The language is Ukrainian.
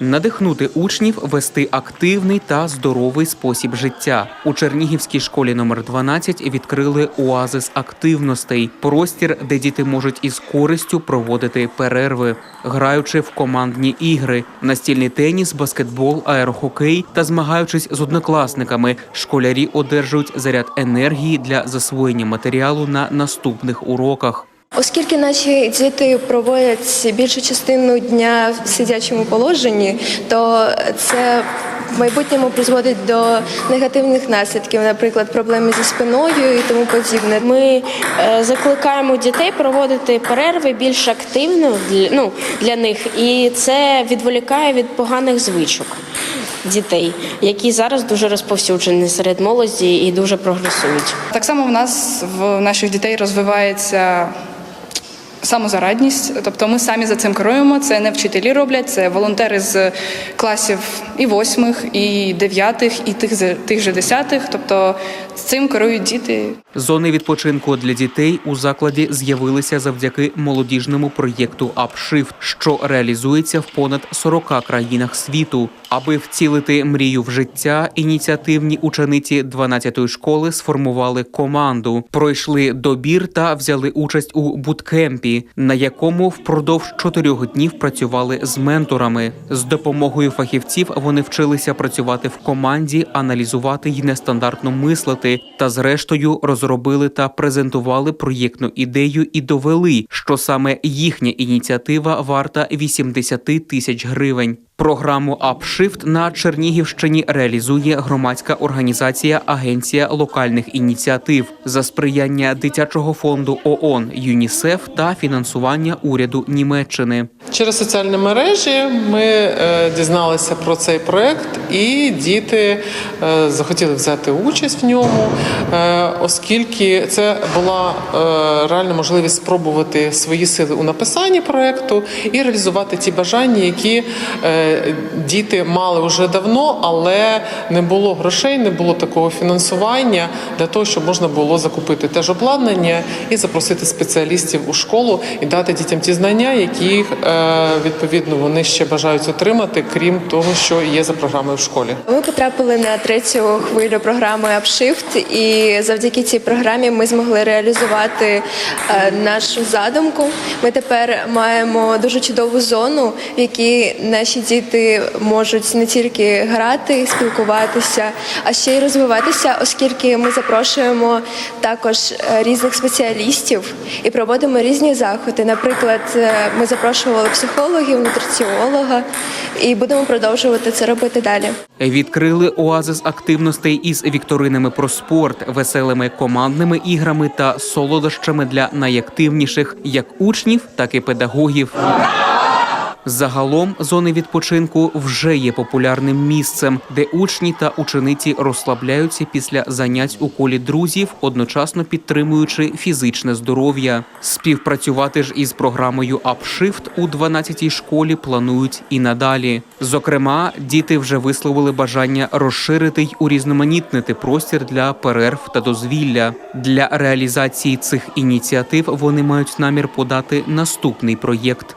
надихнути учнів вести активний та здоровий спосіб життя. У Чернігівській школі номер 12 відкрили оазис активностей, простір, де діти можуть із користю проводити перерви, граючи в командні ігри, настільний теніс, баскетбол, аерохокей та змагаючись з однокласниками. Школярі одержують заряд енергії для засвоєння матеріалу на наступних уроках. Оскільки наші діти проводять більшу частину дня в сидячому положенні, то це в майбутньому призводить до негативних наслідків, наприклад, проблеми зі спиною і тому подібне. Ми е, закликаємо дітей проводити перерви більш активно для, ну, для них, і це відволікає від поганих звичок дітей, які зараз дуже розповсюджені серед молоді і дуже прогресують. Так само в нас в наших дітей розвивається самозарадність, тобто ми самі за цим керуємо. Це не вчителі роблять, це волонтери з класів і восьмих, і дев'ятих, і тих тих же десятих. Тобто з цим керують діти. Зони відпочинку для дітей у закладі з'явилися завдяки молодіжному проєкту «Апшифт», що реалізується в понад 40 країнах світу. Аби вцілити мрію в життя, ініціативні учениці 12-ї школи сформували команду, пройшли добір та взяли участь у буткемпі, на якому впродовж чотирьох днів працювали з менторами. З допомогою фахівців вони вчилися працювати в команді, аналізувати й нестандартно мислити, та зрештою розробили та презентували проєктну ідею і довели, що саме їхня ініціатива варта 80 тисяч гривень. Програму «Апшифт» на Чернігівщині реалізує громадська організація Агенція локальних ініціатив за сприяння дитячого фонду ООН ЮНІСЕФ та фінансування уряду Німеччини. Через соціальні мережі ми е, дізналися про цей проект, і діти е, захотіли взяти участь в ньому, е, оскільки це була реальна можливість спробувати свої сили у написанні проекту і реалізувати ті бажання, які діти мали вже давно, але не було грошей, не було такого фінансування для того, щоб можна було закупити теж обладнання і запросити спеціалістів у школу і дати дітям ті знання, які е, відповідно вони ще бажають отримати, крім того, що є за програмою в школі. Ми потрапили на третю хвилю програми «Апшифт», і завдяки цій програмі ми змогли реалізувати е, нашу задумку. Ми тепер маємо дуже чудову зону, в якій наші діти можуть не тільки грати, спілкуватися, а ще й розвиватися, оскільки ми запрошуємо також е, різних спеціалістів і проводимо різні заходи. Наприклад, е, ми запрошували психологів, нутриціолога, і будемо продовжувати це робити далі. Відкрили оазис активностей із вікторинами про спорт, веселими командними іграми та солодощами для найактивніших як учнів, так і педагогів. Загалом зони відпочинку вже є популярним місцем, де учні та учениці розслабляються після занять у колі друзів, одночасно підтримуючи фізичне здоров'я. Співпрацювати ж із програмою «Апшифт» у 12-й школі планують і надалі. Зокрема, діти вже висловили бажання розширити й урізноманітнити простір для перерв та дозвілля. Для реалізації цих ініціатив вони мають намір подати наступний проєкт.